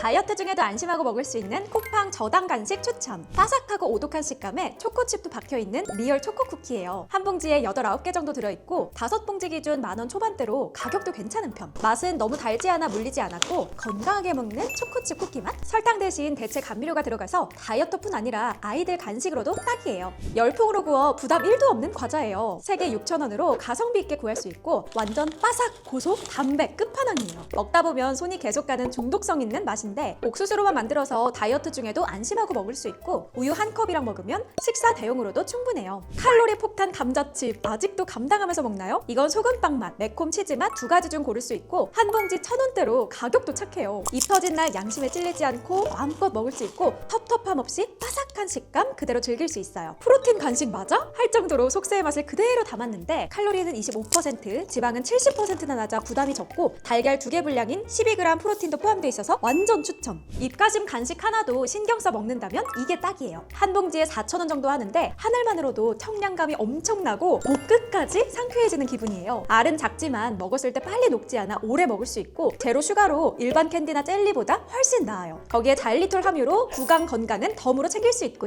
다이어트 중에도 안심하고 먹을 수 있는 쿠팡 저당 간식 추천. 바삭하고 오독한 식감에 초코칩도 박혀있는 리얼 초코 쿠키예요. 한 봉지에 8, 9개 정도 들어있고 다섯 봉지 기준 만원 초반대로 가격도 괜찮은 편. 맛은 너무 달지 않아 물리지 않았고 건강하게 먹는 초코칩 쿠키 맛? 설탕 대신 대체 감미료가 들어가서 다이어트뿐 아니라 아이들 간식으로도 딱이에요. 열풍으로 구워 부담 1도 없는 과자예요. 세개 6,000원으로 가성비 있게 구할 수 있고 완전 바삭, 고소, 담배 끝판왕이에요. 먹다 보면 손이 계속 가는 중독성 있는 맛인 데 옥수수로만 만들어서 다이어트 중에도 안심하고 먹을 수 있고 우유 한 컵이랑 먹으면 식사 대용으로도 충분해요. 칼로리 폭탄 감자칩 아직도 감당하면서 먹나요? 이건 소금빵 맛, 매콤 치즈 맛 두 가지 중 고를 수 있고 한 봉지 천 원대로 가격도 착해요. 입 터진 날 양심에 찔리지 않고 마음껏 먹을 수 있고 텁텁함 없이 바삭한 식감 그대로 즐길 수 있어요. 프로틴 간식 맞아? 할 정도로 속세의 맛을 그대로 담았는데 칼로리는 25%, 지방은 70%나 낮아 부담이 적고 달걀 두 개 분량인 12g 프로틴도 포함되어 있어서 완전 추천. 입가심 간식 하나도 신경 써 먹는다면 이게 딱이에요. 한 봉지에 4,000원 정도 하는데 하늘만으로도 청량감이 엄청나고 목 끝까지 상쾌해지는 기분이에요. 알은 작지만 먹었을 때 빨리 녹지 않아 오래 먹을 수 있고 제로 슈가로 일반 캔디나 젤리보다 훨씬 나아요. 거기에 자일리톨 함유로 구강 건강은 덤으로 챙길 수 있고요.